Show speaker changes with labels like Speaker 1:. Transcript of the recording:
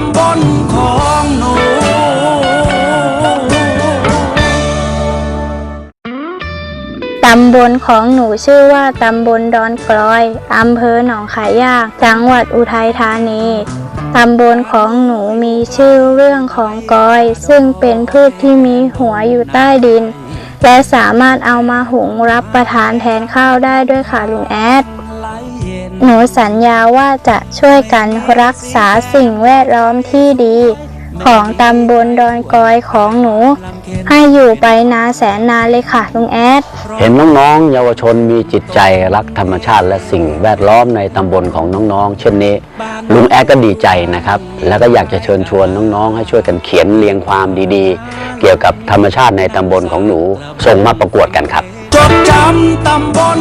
Speaker 1: ำบลของหนู
Speaker 2: ตำบลของหนูชื่อว่าตำบลดอนกลอยอำเภอหนองขายยาก จังหวัดอุทัยธานีตำบลของหนูมีชื่อเรื่องของกอย ซึ่งเป็นพืชที่มีหัวอยู่ใต้ดิน และสามารถเอามาหุงรับประทานแทนข้าวได้ด้วยค่ะลุงแอด หนูสัญญาว่าจะช่วยกันรักษาสิ่งแวดล้อมที่ดี ของตำบลดอนกอยของหนู ให้อยู่ไปนานแสนนานเลยค่ะลุงแอด
Speaker 3: เห็นน้องๆ เยาวชนมีจิตใจรักธรรมชาติและสิ่งแวดล้อมในตำบลของน้องๆ เช่นนี้ ลุงแอดก็ดีใจนะครับ แล้วก็อยากจะเชิญชวนน้องๆ ให้ช่วยกันเขียนเรียงความดีๆ เกี่ยวกับธรรมชาติในตำบลของหนู ส่งมาประกวดกันครับ
Speaker 1: จดจำตำบล